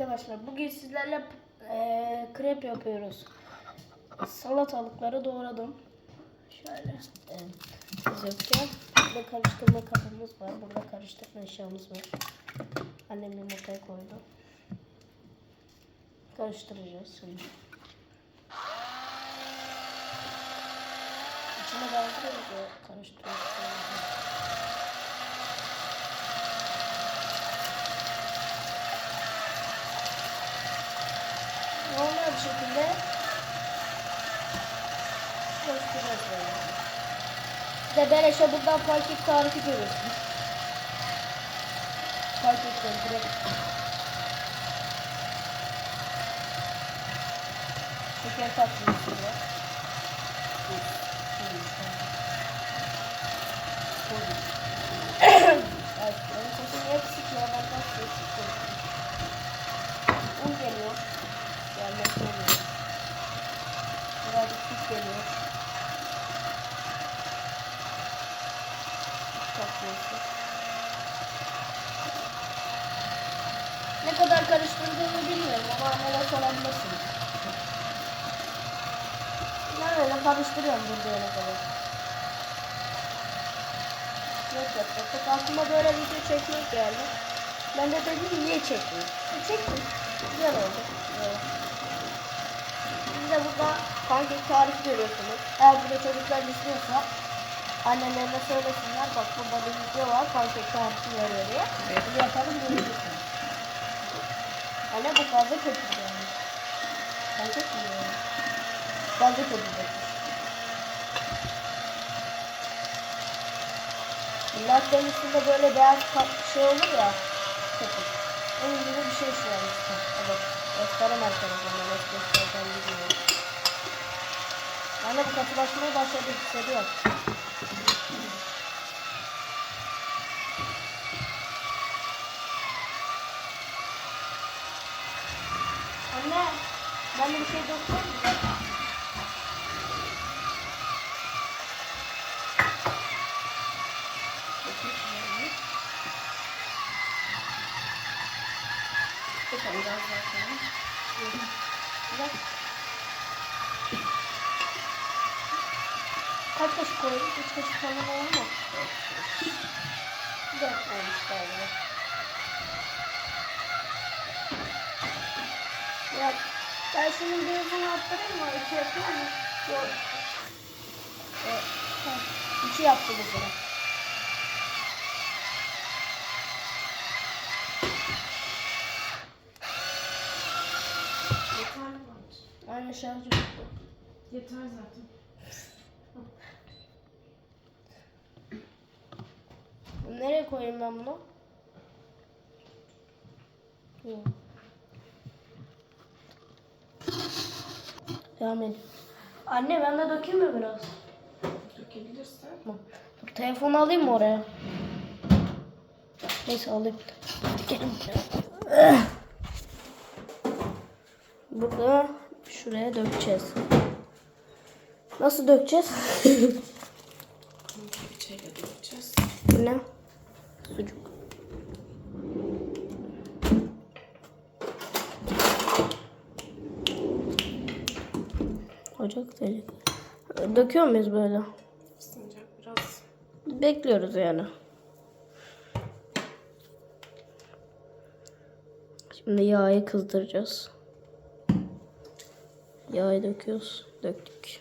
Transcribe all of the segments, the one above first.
Arkadaşlar bugün sizlerle eee krep yapıyoruz. Salatalıkları doğradım. Şöyle e, yokken burada karıştırma kabımız var. Burada karıştırma eşyamız var. Annem yumurtayı koydu. Karıştıracağız şimdi. İçine daldırıyoruz ve karıştırıyoruz. Normal bir şekilde karıştırıyoruz böyle. De beleşe buradan pankek tarifi görüyorsun. Pankekleri direkt. Şeker katıyoruz burada. Evet, benim sesim niye kısık ya? Ben kaç kısık Katlıyorsun. Ne kadar karıştırdığımı bilmiyorum ama annene sorabilirsiniz. Ben öyle karıştırıyorum buraya kadar. Yok yok yok. Aklıma böyle video çekmek geldi. Ben de dedim niye çekmeyeyim? E, çektim. Güzel oldu. Evet. Siz de burada pankek tarifi görüyorsunuz. Eğer burada çocuklar istiyorsa annelerine söylesinler. Bak burada bir video var. Pankek tarifi veriyor diye. Bunu yapalım görürsünüz. Anne bu fazla kötü yani. Pankek mi yani? Fazla kötü değil. Latte'nin üstünde böyle beyaz şey olur ya. Köpük. Onun gibi bir şey şu an işte. Evet. Gösteremem telefonla. Nasıl göstereceğim bilmiyorum. Ben de bu katılaşmaya başladı hissediyorum. Anne, ben bir şey. Bak. Kaç kaşık koyduk? Üç kaşık falan olur mu? Dört olmuş galiba. Ben şunun birazını arttırayım mı? İki yapayım mı? Yok. E, ha, İki yaptı bu bunu. Yeterli bence. Aynı şarjı bitti. Yeter zaten. Nereye koyayım ben bunu? Yok. Devam edin. Anne ben de dökeyim mi biraz? Dökebilirsen. Tamam. Dur, telefonu alayım mı oraya? Neyse alayım. Gelin. Burada şuraya dökeceğiz. Nasıl dökeceğiz? Bir çayla dökeceğiz. Ne? Sucuk. Ocak delik. Döküyor muyuz böyle? Isınacak biraz. Bekliyoruz yani. Şimdi yağı kızdıracağız. Yağı döküyoruz. Döktük.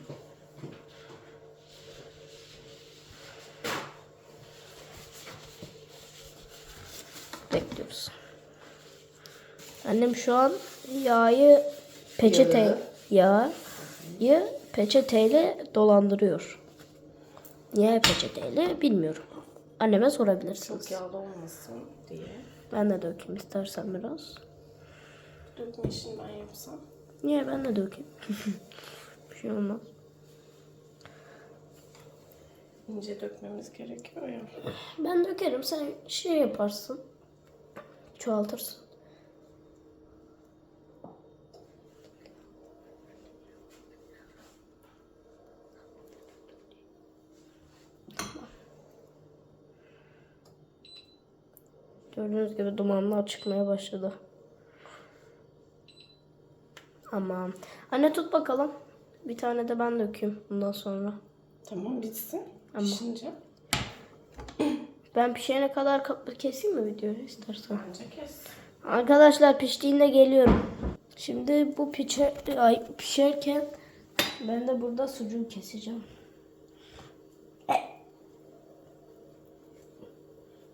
Bekliyoruz. Annem şu an yağı peçete yağı peçeteyle dolandırıyor. Niye peçeteyle bilmiyorum. Anneme sorabilirsiniz. Çok yağlı olmasın diye. Ben de dökeyim istersen biraz. Dökme işini ben yapsam. Niye ben de dökeyim. bir şey olmaz. İnce dökmemiz gerekiyor ya. Ben dökerim sen şey yaparsın. Çoğaltırsın. Gördüğünüz gibi dumanlar çıkmaya başladı. Tamam. Anne tut bakalım. Bir tane de ben dökeyim bundan sonra. Tamam bitsin. Ama- Pişince Ben pişene kadar keseyim mi videoyu istersen? bence kes. Arkadaşlar piştiğinde geliyorum. Şimdi bu pişer, ay, pişerken ben de burada sucuğu keseceğim.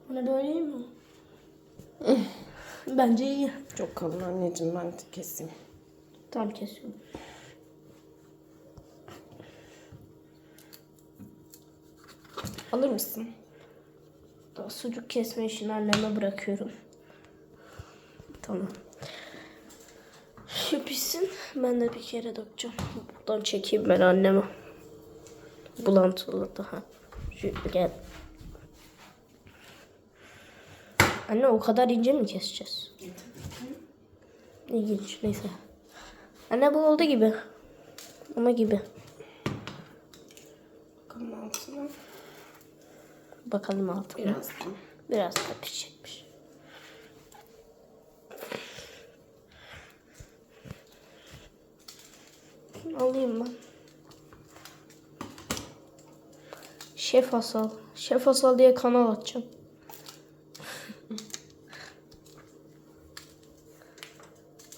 Hani böyle mi? Bence iyi. Çok kalın anneciğim ben de keseyim. Tam kesiyorum. Alır mısın? Daha sucuk kesme işini anneme bırakıyorum. Tamam. Şu pişsin. Ben de bir kere dökeceğim. Buradan çekeyim ben anneme. Bulantılı daha. Şu gel. Anne o kadar ince mi keseceğiz? İlginç. Neyse. Anne bu oldu gibi. Ama gibi. Bakalım altına. Bakalım altına. Biraz da. Biraz da pişecekmiş. Alayım ben. Şef Asal. Şef Asal diye kanal açacağım.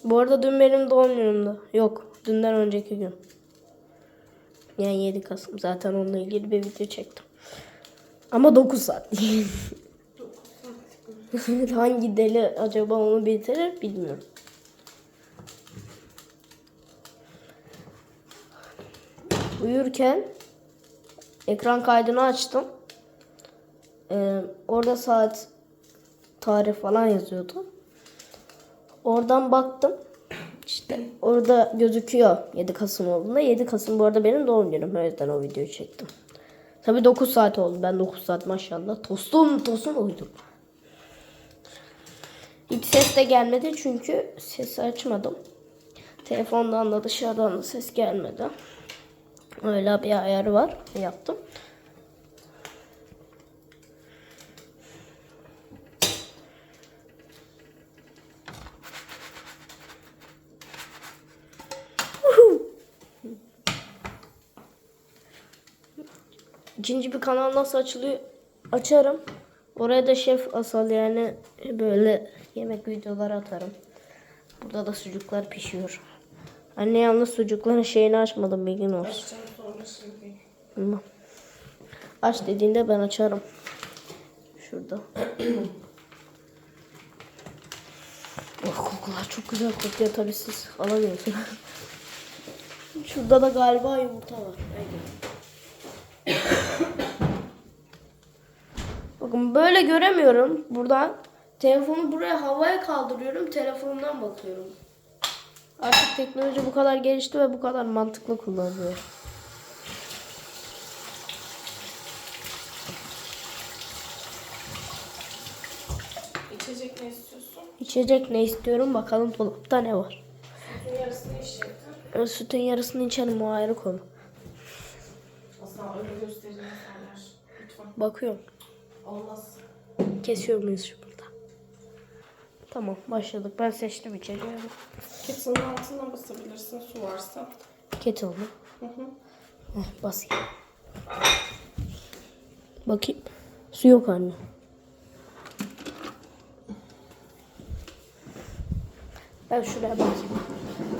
Bu arada dün benim doğum günümdü. Yok, dünden önceki gün. Yani 7 Kasım. Zaten onunla ilgili bir video çektim. Ama 9 saat. Hangi deli acaba onu bitirir bilmiyorum. Uyurken ekran kaydını açtım. Ee, orada saat tarih falan yazıyordu. Oradan baktım. İşte orada gözüküyor 7 Kasım olduğunda. 7 Kasım bu arada benim doğum günüm. O yüzden o videoyu çektim. Tabii 9 saat oldu. Ben 9 saat maşallah. Tostum tostum uyudum. Hiç ses de gelmedi çünkü sesi açmadım. Telefondan da dışarıdan da ses gelmedi. Öyle bir ayarı var. Yaptım. İkinci bir kanal nasıl açılıyor? Açarım. Oraya da şef asal yani böyle yemek videoları atarım. Burada da sucuklar pişiyor. Anne yalnız sucukların şeyini açmadım bilgin olsun. Tamam. Aç dediğinde ben açarım. Şurada. oh kokular çok güzel kokuyor tabii siz alamıyorsunuz. Şurada da galiba yumurta var. Bakın böyle göremiyorum buradan. Telefonu buraya havaya kaldırıyorum. Telefonumdan bakıyorum. Artık teknoloji bu kadar gelişti ve bu kadar mantıklı kullanılıyor. İçecek ne istiyorsun? İçecek ne istiyorum bakalım dolapta ne var. Sütün yarısını içecektin. Ö, Sütün yarısını içerim o ayrı konu. Aslında öyle. Lütfen. Bakıyorum. Olmaz. Kesiyor muyuz şu burada? Tamam başladık. Ben seçtim içeceği. Kettle'ın altına basabilirsin su varsa. Kettle mı? Hı hı. Heh, basayım. Bakayım. Su yok anne. Ben şuraya bakayım.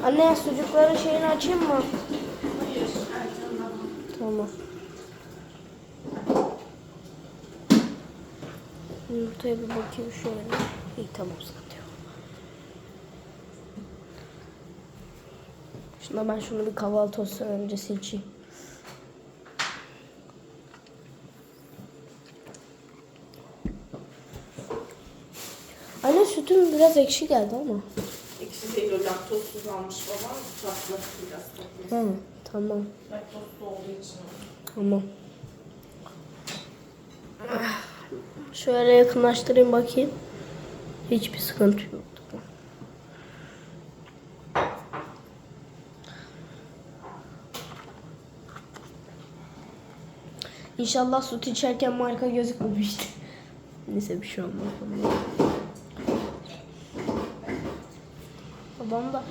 Anne sucukların şeyini açayım mı? Hayır. Tamam. Yumurtaya bir bakayım şöyle. İyi tamam sıkıntı yok. Şuna ben şunu bir kahvaltı tostu öncesi içeyim. Anne sütüm biraz ekşi geldi ama. İkisi değil o laktozsuz almış babam. Tatlı biraz tatlı. Hı, tamam. Laktozlu olduğu için. Tamam. Şöyle yakınlaştırayım bakayım. Hiçbir sıkıntı yok. İnşallah süt içerken marka gözükmemişti. Neyse bir şey olmaz. Babam da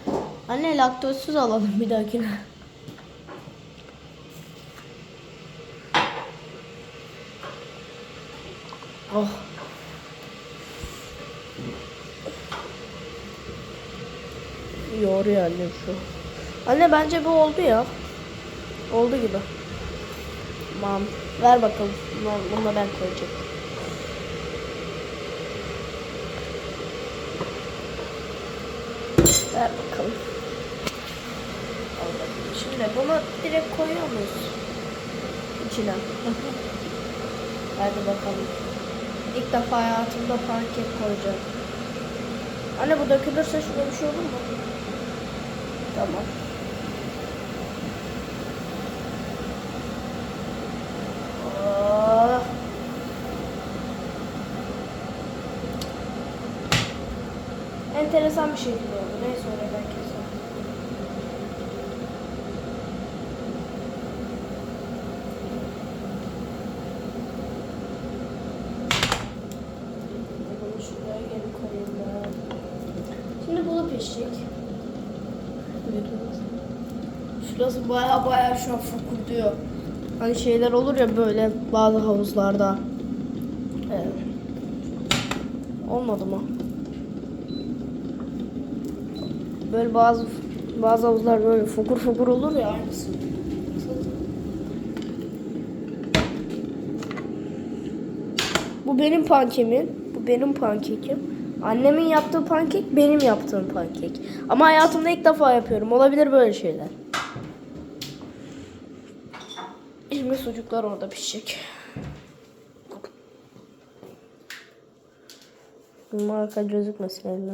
anne laktozsuz alalım bir dahakine. Yoruyor annem şu. Anne bence bu oldu ya. Oldu gibi. Tamam. Ver bakalım. Bunu, ben koyacağım. Ver bakalım. Al bakalım. Şimdi bunu direkt koyuyor muyuz? İçine. Hadi bakalım. İlk defa hayatımda pankek koyacağım. Anne bu dökülürse şurada bir şey olur mu? Tamam. Oh. Enteresan bir şekilde oldu. Neyse oraya ben keseyim. Bunu şuraya geri koyayım ben. Şimdi bunu pişecek. Şurası baya baya şu an fokurduyor. Hani şeyler olur ya böyle bazı havuzlarda. Evet. Olmadı mı? Böyle bazı bazı havuzlar böyle fokur fokur olur ya aynısı. Bu benim pankekim. Bu benim pankekim. Annemin yaptığı pankek benim yaptığım pankek. Ama hayatımda ilk defa yapıyorum. Olabilir böyle şeyler. Şimdi sucuklar orada pişecek. Marka gözükmesin eline.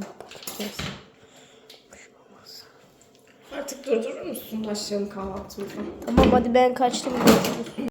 Artık durdurur musun? Başlayalım kahvaltımıza. Tamam hadi ben kaçtım.